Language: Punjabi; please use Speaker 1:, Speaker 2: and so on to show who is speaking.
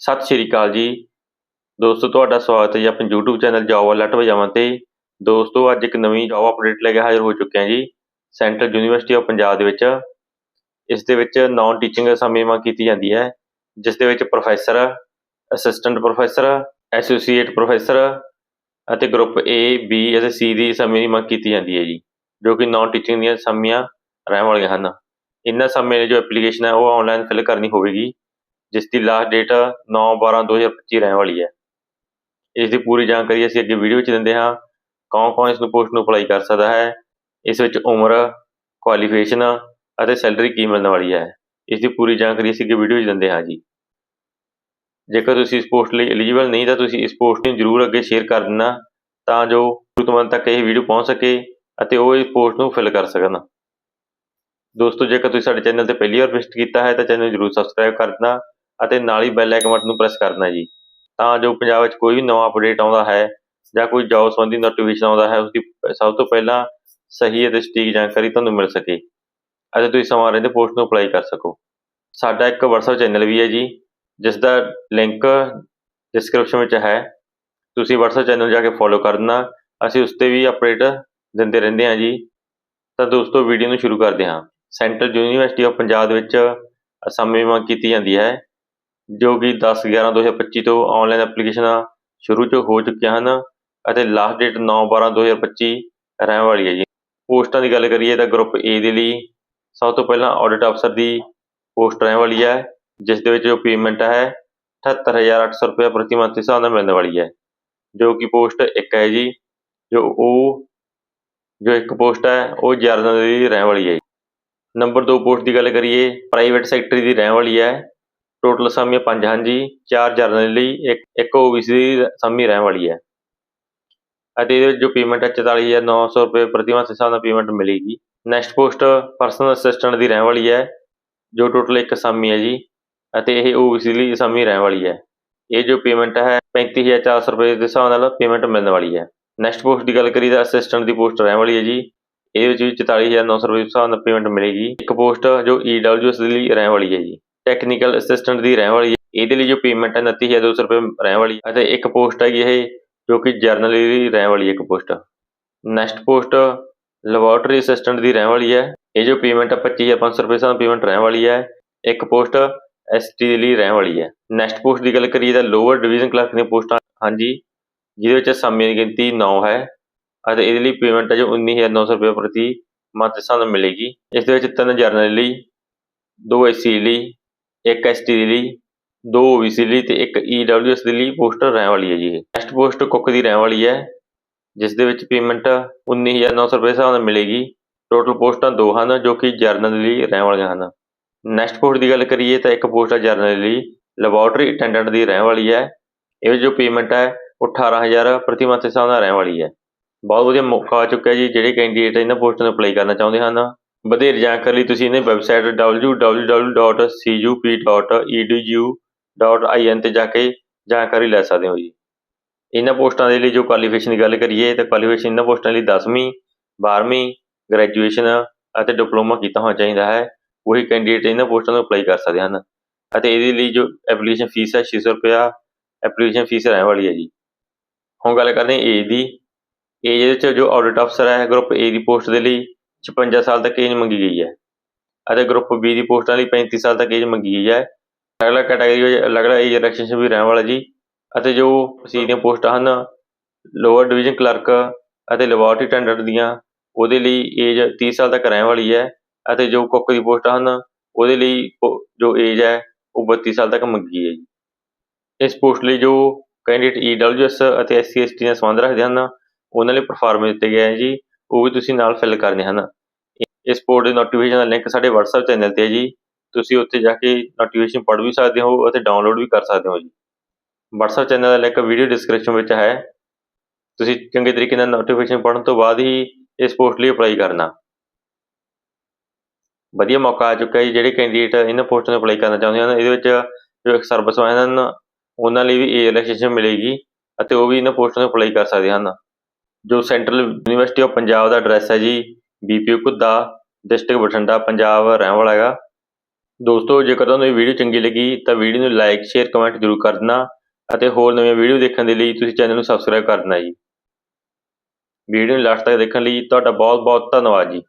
Speaker 1: ਸਤਿ ਸ਼੍ਰੀ ਅਕਾਲ ਜੀ। ਦੋਸਤੋ, ਤੁਹਾਡਾ ਸਵਾਗਤ ਹੈ ਜੀ ਆਪਣੇ YouTube ਚੈਨਲ ਜੌਬ ਅਲਰਟ ਵਜਾਵਾਂ ਤੇ। ਦੋਸਤੋ, ਅੱਜ ਇੱਕ ਨਵੀਂ ਜੌਬ ਅਪਡੇਟ ਲੈ ਕੇ ਹਾਜ਼ਰ ਹੋ ਚੁੱਕੇ ਹਾਂ ਜੀ ਸੈਂਟਰਲ ਯੂਨੀਵਰਸਿਟੀ ਆਫ ਪੰਜਾਬ ਦੇ ਵਿੱਚ। ਇਸ ਦੇ ਵਿੱਚ ਨਾਨ ਟੀਚਿੰਗ ਸਮੇਂ ਮੰਗ ਕੀਤੀ ਜਾਂਦੀ ਹੈ, ਜਿਸ ਦੇ ਵਿੱਚ professor assistant professor associate professor ਅਤੇ ਗਰੁੱਪ A, B ਅਤੇ C ਦੀ ਅਸਾਮੀ ਦੀ ਕੀਤੀ ਜਾਂਦੀ ਹੈ ਜੀ, ਜੋ ਕਿ ਨਾਨ ਟੀਚਿੰਗ ਦੀਆਂ ਸਮੀਆਂ ਰਹਿਣ ਵਾਲੀਆਂ ਹਨ। ਇਹਨਾਂ ਅਸਾਮੀਆਂ ਦੀ ਜੋ ਐਪਲੀਕੇਸ਼ਨ ਹੈ, ਉਹ ਆਨਲਾਈਨ ਫਿਲ ਕਰਨੀ ਹੋਵੇਗੀ। ਜਿਸ ਦੀ ਲਾਸਟ ਡੇਟ 9/12/2025 ਰਹਿਣ ਵਾਲੀ ਹੈ। ਇਸ ਦੀ ਪੂਰੀ ਜਾਣਕਾਰੀ ਅਸੀਂ ਅੱਗੇ ਵੀਡੀਓ ਵਿੱਚ ਦਿੰਦੇ ਹਾਂ। ਕੌਣ ਕੌਣ ਇਸ ਨੂੰ ਪੋਸਟ ਨੂੰ ਅਪਲਾਈ ਕਰ ਸਕਦਾ ਹੈ, ਇਸ ਵਿੱਚ ਉਮਰ ਕੁਆਲੀਫਿਕੇਸ਼ਨ ਅਤੇ ਸੈਲਰੀ ਕੀ ਮਿਲਣ ਵਾਲੀ ਹੈ। ਇਸ ਦੀ ਪੂਰੀ ਜਾਣਕਾਰੀ ਅਸੀਂ ਅੱਗੇ ਵੀਡੀਓ ਵਿੱਚ ਦਿੰਦੇ ਹਾਂ ਜੀ। ਜੇਕਰ ਤੁਸੀਂ ਇਸ ਪੋਸਟ ਲਈ ਐਲੀਜੀਬਲ ਨਹੀਂ ਤਾਂ ਤੁਸੀਂ ਇਸ ਪੋਸਟ ਨੂੰ ਜ਼ਰੂਰ ਅੱਗੇ ਸ਼ੇਅਰ ਕਰ ਦੇਣਾ ਤਾਂ ਜੋ ਜ਼ਰੂਰਤਮੰਦ ਤੱਕ ਇਹ ਵੀਡੀਓ ਪਹੁੰਚ ਸਕੇ ਅਤੇ ਉਹ ਇਸ ਪੋਸਟ ਨੂੰ ਫਿਲ ਕਰ ਸਕਣ। ਦੋਸਤੋ, ਜੇਕਰ ਤੁਸੀਂ ਸਾਡੇ ਚੈਨਲ ਤੇ ਪਹਿਲੀ ਵਾਰ ਵਿਜ਼ਿਟ ਕੀਤਾ ਹੈ ਤਾਂ ਚੈਨਲ ਨੂੰ ਜ਼ਰੂਰ ਸਬਸਕ੍ਰਾਈਬ ਕਰ ਦੇਣਾ ਅਤੇ ਨਾਲ ਹੀ ਬੈਲ ਆਈਕਨ ਬਟਨ ਨੂੰ ਪ੍ਰੈਸ ਕਰ ਦੇਣਾ ਜੀ। ਤਾਂ ਜੋ ਪੰਜਾਬ ਵਿੱਚ ਕੋਈ ਵੀ ਨਵਾਂ ਅਪਡੇਟ ਆਉਂਦਾ ਹੈ ਜਾਂ ਕੋਈ ਜੌਬ ਸੰਬੰਧੀ ਨੋਟੀਫਿਕੇਸ਼ਨ ਆਉਂਦਾ ਹੈ ਉਸ ਦੀ ਸਭ ਤੋਂ ਪਹਿਲਾਂ ਸਹੀ ਅਤੇ ਸਟੀਕ ਜਾਣਕਾਰੀ ਤੁਹਾਨੂੰ ਮਿਲ ਸਕੇ ਅਤੇ ਤੁਸੀਂ ਸਮਾਂ ਰਹਿੰਦੇ ਪੋਸਟ ਨੂੰ ਅਪਲਾਈ ਕਰ ਸਕੋ। ਸਾਡਾ ਇੱਕ WhatsApp ਚੈਨਲ ਵੀ ਹੈ ਜੀ ਜਿਸ ਦਾ ਲਿੰਕ ਡਿਸਕ੍ਰਿਪਸ਼ਨ ਵਿੱਚ ਹੈ। ਤੁਸੀਂ WhatsApp ਚੈਨਲ ਜਾ ਕੇ ਫੋਲੋ ਕਰ ਦੇਣਾ। ਅਸੀਂ ਉਸ ਤੇ ਵੀ ਅਪਡੇਟ ਦਿੰਦੇ ਰਹਿੰਦੇ ਹਾਂ ਜੀ। ਤਾਂ ਦੋਸਤੋ ਵੀਡੀਓ ਨੂੰ ਸ਼ੁਰੂ ਕਰਦੇ ਹਾਂ। ਸੈਂਟਰਲ ਯੂਨੀਵਰਸਿਟੀ ਆਫ ਪੰਜਾਬ ਦੇ ਵਿੱਚ ਅਸਾਮੀ ਮੰਗ ਕੀਤੀ ਜਾਂਦੀ ਹੈ। ਜੋ ਕਿ 10/11/2025 ਤੋਂ ਆਨਲਾਈਨ ਐਪਲੀਕੇਸ਼ਨਾਂ ਸ਼ੁਰੂ ਚ ਹੋ ਚੁੱਕੀਆਂ ਹਨ ਅਤੇ ਲਾਸਟ ਡੇਟ 9/12/2025 ਰਹਿਣ ਵਾਲੀ ਹੈ ਜੀ। ਪੋਸਟਾਂ ਦੀ ਗੱਲ ਕਰੀਏ ਤਾਂ ਗਰੁੱਪ ਏ ਦੇ ਲਈ ਸਭ ਤੋਂ ਪਹਿਲਾਂ ਆਡਿਟ ਅਫਸਰ ਦੀ ਪੋਸਟ ਰਹਿਣ ਵਾਲੀ ਹੈ, ਜਿਸ ਦੇ ਵਿੱਚ ਜੋ ਪੇਮੈਂਟ ਹੈ 78800 ਰੁਪਏ ਪ੍ਰਤੀ ਮੰਥ ਦੇ ਹਿਸਾਬ ਨਾਲ ਮਿਲਣ ਵਾਲੀ ਹੈ, ਜੋ ਕਿ ਪੋਸਟ ਇੱਕ ਹੈ ਜੀ, ਜੋ ਉਹ, ਜੋ ਇੱਕ ਪੋਸਟ ਹੈ, ਉਹ ਜਰਨਲ ਦੀ ਰਹਿਣ ਵਾਲੀ ਹੈ ਨੰਬਰ 2 ਪੋਸਟ ਦੀ ਗੱਲ ਕਰੀਏ ਪ੍ਰਾਈਵੇਟ ਸੈਕਟਰੀ ਦੀ ਰਹਿਣ ਵਾਲੀ ਹੈ ਟੋਟਲ ਅਸਾਮੀਆਂ ਪੰਜ ਹਨ ਜੀ ਚਾਰ ਜਰਨਲ ਲਈ ਇੱਕ ਇੱਕ OBC ਦੀ ਅਸਾਮੀ ਰਹਿਣ ਵਾਲੀ ਹੈ। ਅਤੇ ਇਹਦੇ ਵਿੱਚ ਜੋ ਪੇਮੈਂਟ ਹੈ 44900 ਰੁਪਏ ਪ੍ਰਤੀ ਮਾਸ ਦੇ ਹਿਸਾਬ ਨਾਲ ਪੇਮੈਂਟ ਮਿਲੇਗੀ। ਨੈਕਸਟ ਪੋਸਟ ਪਰਸਨਲ ਅਸਿਸਟੈਂਟ ਦੀ ਰਹਿਣ ਵਾਲੀ ਹੈ, ਜੋ ਟੋਟਲ ਇੱਕ ਅਸਾਮੀ ਹੈ ਜੀ। ਅਤੇ ਇਹ OBC ਲਈ ਅਸਾਮੀ ਰਹਿਣ ਵਾਲੀ ਹੈ। ਇਹ ਜੋ ਪੇਮੈਂਟ ਹੈ 35400 ਰੁਪਏ ਦੇ ਹਿਸਾਬ ਨਾਲ ਪੇਮੈਂਟ ਮਿਲਣ ਵਾਲੀ ਹੈ। ਨੈਕਸਟ ਪੋਸਟ ਦੀ ਗੱਲ ਕਰੀਏ ਤਾਂ ਅਸਿਸਟੈਂਟ ਦੀ ਪੋਸਟ ਰਹਿਣ ਵਾਲੀ ਹੈ ਜੀ। ਇਹਦੇ ਵਿੱਚ ਵੀ 44900 ਰੁਪਏ ਦੇ ਹਿਸਾਬ ਨਾਲ ਪੇਮੈਂਟ ਮਿਲੇਗੀ। ਇੱਕ ਪੋਸਟ ਜੋ EWS ਦੇ ਲਈ ਰਹਿਣ ਵਾਲੀ ਹੈ ਜੀ। ਟੈਕਨੀਕਲ ਅਸਿਸਟੈਂਟ ਦੀ ਰਹਿਣ ਵਾਲੀ ਹੈ। ਇਹਦੇ ਲਈ ਜੋ ਪੇਮੈਂਟ ਹੈ 29200 ਰੁਪਏ ਰਹਿਣ ਵਾਲੀ ਅਤੇ ਇੱਕ ਪੋਸਟ ਹੈਗੀ ਇਹ, ਜੋ ਕਿ ਜਰਨਲ ਦੀ ਰਹਿਣ ਵਾਲੀ ਹੈ ਇੱਕ post next post laboratory assistant ਦੀ ਰਹਿਣ ਵਾਲੀ ਹੈ। ਇਹ ਜੋ ਪੇਮੈਂਟ ਹੈ 25500 ਰੁਪਏ ਸਾਂ ਪੇਮੈਂਟ ਰਹਿਣ ਵਾਲੀ ਹੈ। ਇੱਕ ਪੋਸਟ ਐਸਟੀ ਦੇ ਲਈ ਰਹਿਣ ਵਾਲੀ ਹੈ। ਨੈਕਸਟ ਪੋਸਟ ਦੀ ਗੱਲ ਕਰੀਏ ਤਾਂ ਲੋਅਰ ਡਿਵੀਜ਼ਨ ਕਲਰਕ ਦੀਆਂ ਪੋਸਟਾਂ, ਹਾਂਜੀ, ਜਿਹਦੇ ਵਿੱਚ ਅਸਾਮੀਆਂ ਦੀ ਗਿਣਤੀ 9 ਹੈ। ਅਤੇ ਇਹਦੇ ਲਈ ਪੇਮੈਂਟ ਹੈ ਜੋ 19900 ਰੁਪਏ ਪ੍ਰਤੀ ਮੰਥ ਸਾਨੂੰ ਮਿਲੇਗੀ। ਇਸ ਦੇ ਵਿੱਚ ਤਿੰਨ ਜਰਨਲ ਲਈ, ਦੋ ਐਸਸੀ ਲਈ ਇੱਕ ਐਸਟੀ ਦੇ ਲਈ ਦੋ OBC ਲਈ ਤੇ ਇੱਕ EWS ਦੇ ਲਈ ਪੋਸਟ ਰਹਿਣ ਵਾਲੀ ਹੈ ਜੀ ਇਹ। ਨੈਕਸਟ ਪੋਸਟ ਕੁੱਕ ਦੀ ਰਹਿਣ ਵਾਲੀ ਹੈ, ਜਿਸ ਦੇ ਵਿੱਚ ਪੇਮੈਂਟ 19900 ਰੁਪਏ ਦੇ ਹਿਸਾਬ ਨਾਲ ਮਿਲੇਗੀ। ਟੋਟਲ ਪੋਸਟਾਂ ਦੋ ਹਨ, ਜੋ ਕਿ ਜਰਨਲ ਲਈ ਰਹਿਣ ਵਾਲੀਆਂ ਹਨ। ਨੈਕਸਟ ਪੋਸਟ ਦੀ ਗੱਲ ਕਰੀਏ ਤਾਂ ਇੱਕ ਪੋਸਟ ਹੈ ਜਰਨਲ ਲਈ ਲੈਬੋਰਟਰੀ ਅਟੈਂਡੈਂਟ ਦੀ ਰਹਿਣ ਵਾਲੀ ਹੈ। ਇਹ ਜੋ ਪੇਮੈਂਟ ਹੈ, ਉਹ 18000 ਪ੍ਰਤੀ ਮੰਥ ਹਿਸਾਬ ਨਾਲ ਰਹਿਣ ਵਾਲੀ ਹੈ। ਬਹੁਤ ਵਧੀਆ ਮੌਕਾ ਆ ਚੁੱਕਿਆ ਜੀ, ਜਿਹੜੇ ਕੈਂਡੀਡੇਟ ਇਹਨਾਂ ਪੋਸਟਾਂ ਨੂੰ ਅਪਲਾਈ ਕਰਨਾ ਚਾਹੁੰਦੇ ਹਨ। ਵਧੇਰੇ ਜਾਣਕਾਰੀ ਲਈ ਤੁਸੀਂ ਇਹਨਾਂ ਵੈਬਸਾਈਟ www.cup.edu.in ਤੇ ਜਾ ਕੇ ਜਾਣਕਾਰੀ ਲੈ ਸਕਦੇ ਹੋ ਜੀ। ਇਹਨਾਂ ਪੋਸਟਾਂ ਦੇ ਲਈ ਜੋ ਕੁਆਲੀਫਿਕੇਸ਼ਨ ਦੀ ਗੱਲ ਕਰੀਏ ਤਾਂ ਕੁਆਲੀਫਿਕੇਸ਼ਨ ਇਹਨਾਂ ਪੋਸਟਾਂ ਲਈ 10ਵੀਂ 12ਵੀਂ ਗ੍ਰੈਜੂਏਸ਼ਨ ਅਤੇ ਡਿਪਲੋਮਾ ਕੀਤਾ ਹੋਣਾ ਚਾਹੀਦਾ ਹੈ। ਉਹੀ ਕੈਂਡੀਡੇਟ ਇਹਨਾਂ ਪੋਸਟਾਂ ਨੂੰ ਅਪਲਾਈ ਕਰ ਸਕਦੇ ਹਨ। ਅਤੇ ਇਹਦੇ ਲਈ ਜੋ ਐਪਲੀਕੇਸ਼ਨ ਫੀਸ ਹੈ 600 ਰੁਪਇਆ ਐਪਲੀਕੇਸ਼ਨ ਫੀਸ ਰਹਿਣ ਵਾਲੀ ਹੈ ਜੀ। ਹੁਣ ਗੱਲ ਕਰਦੇ ਹਾਂ ਏਜ ਦੀ। ਏਜ ਦੇ ਵਿੱਚ ਜੋ ਆਡਿਟ ਅਫਸਰ ਹੈ ਗਰੁੱਪ ਏ ਦੀ ਪੋਸਟ ਦੇ ਲਈ 56 ਸਾਲ ਤੱਕ ਏਜ ਮੰਗੀ ਗਈ ਹੈ। ਅਤੇ ਗਰੁੱਪ ਬੀ ਦੀ ਪੋਸਟਾਂ ਲਈ 35 ਸਾਲ ਤੱਕ ਏਜ ਮੰਗੀ ਗਈ ਹੈ। ਅਗਲਾ ਕੈਟਾਗਰੀ ਵਿੱਚ ਅਲੱਗ-ਅਲੱਗ ਏਜ ਰਿਲੈਕਸੇਸ਼ਨ ਵੀ ਰਹਿਣ ਵਾਲਾ ਜੀ। ਅਤੇ ਜੋ ਸੀ ਦੀਆਂ ਪੋਸਟਾਂ ਹਨ ਲੋਅਰ ਡਿਵੀਜ਼ਨ ਕਲਰਕ ਅਤੇ ਲੈਬੋਰਟਰੀ ਟੈਂਡਰ ਦੀਆਂ, ਉਹਦੇ ਲਈ ਏਜ 30 ਸਾਲ ਤੱਕ ਰਹਿਣ ਵਾਲੀ ਹੈ। ਅਤੇ ਜੋ ਕੁੱਕ ਦੀ ਪੋਸਟਾਂ ਹਨ, ਉਹਦੇ ਲਈ ਉਹ ਜੋ ਏਜ ਹੈ, ਉਹ 32 ਸਾਲ ਤੱਕ ਮੰਗੀ ਹੈ ਜੀ। ਇਸ ਪੋਸਟ ਲਈ ਜੋ ਕੈਂਡੀਡੇਟ EWS ਅਤੇ SC ST ਨਾਲ ਸੰਬੰਧ ਰੱਖਦੇ ਹਨ, ਉਹਨਾਂ ਲਈ ਪਰਫਾਰਮੈਂਸ ਦਿੱਤੇ ਗਏ ਹੈ ਜੀ। ਉਹ ਵੀ ਤੁਸੀਂ ਨਾਲ ਫਿਲ ਕਰਨੇ, ਹਨ? ਇਸ ਪੋਸਟ ਦੇ ਨੋਟੀਫਿਕੇਸ਼ਨ ਦਾ ਲਿੰਕ ਸਾਡੇ WhatsApp ਚੈਨਲ ਤੇ ਹੈ ਜੀ। ਤੁਸੀਂ ਉੱਥੇ ਜਾ ਕੇ ਨੋਟੀਫਿਕੇਸ਼ਨ ਪੜ੍ਹ ਵੀ ਸਕਦੇ ਹੋ ਅਤੇ ਡਾਊਨਲੋਡ ਵੀ ਕਰ ਸਕਦੇ ਹੋ ਜੀ। WhatsApp ਚੈਨਲ ਦਾ ਲਿੰਕ ਵੀਡੀਓ ਡਿਸਕ੍ਰਿਪਸ਼ਨ ਵਿੱਚ ਹੈ। ਤੁਸੀਂ ਚੰਗੇ ਤਰੀਕੇ ਨਾਲ ਨੋਟੀਫਿਕੇਸ਼ਨ ਪੜ੍ਹਨ ਤੋਂ ਬਾਅਦ ਹੀ ਇਸ ਪੋਸਟ ਲਈ ਅਪਲਾਈ ਕਰਨਾ। ਵਧੀਆ ਮੌਕਾ ਆ ਚੁੱਕਾ ਹੈ ਜੀ, ਜਿਹੜੇ ਕੈਂਡੀਡੇਟ ਇਹਨਾਂ ਪੋਸਟਾਂ ਨੂੰ ਅਪਲਾਈ ਕਰਨਾ ਚਾਹੁੰਦੇ ਹਨ, ਇਹਦੇ ਵਿੱਚ ਜੋ ਇੱਕ ਸਰਵਿਸ ਵਾਲੇ ਹਨ, ਉਹਨਾਂ ਲਈ ਵੀ ਏ ਰਿਲੈਕਸੇਸ਼ਨ ਮਿਲੇਗੀ ਅਤੇ ਉਹ ਵੀ ਇਹਨਾਂ ਪੋਸਟਾਂ ਨੂੰ ਅਪਲਾਈ ਕਰ ਸਕਦੇ ਹਨ। ਜੋ ਸੈਂਟਰਲ ਯੂਨੀਵਰਸਿਟੀ ਆਫ ਪੰਜਾਬ ਦਾ ਐਡਰੈਸ ਹੈ ਜੀ ਬੀਪੀਓ ਕੁੱਦਾ ਡਿਸਟ੍ਰਿਕਟ ਬਠਿੰਡਾ, ਪੰਜਾਬ ਰਹਿਣ ਵਾਲਾ ਹੈਗਾ। ਦੋਸਤੋ, ਜੇਕਰ ਤੁਹਾਨੂੰ ਇਹ ਵੀਡੀਓ ਚੰਗੀ ਲੱਗੀ, ਤਾਂ ਵੀਡੀਓ ਨੂੰ ਲਾਈਕ ਸ਼ੇਅਰ ਕਮੈਂਟ ਜ਼ਰੂਰ ਕਰ ਦੇਣਾ ਅਤੇ ਹੋਰ ਨਵੀਆਂ ਵੀਡੀਓ ਦੇਖਣ ਦੇ ਲਈ ਤੁਸੀਂ ਚੈਨਲ ਨੂੰ ਸਬਸਕ੍ਰਾਈਬ ਕਰ ਦੇਣਾ ਜੀ। ਵੀਡੀਓ ਨੂੰ ਲਾਸਟ ਤੱਕ ਦੇਖਣ ਲਈ ਤੁਹਾਡਾ ਬਹੁਤ ਬਹੁਤ ਧੰਨਵਾਦ ਜੀ।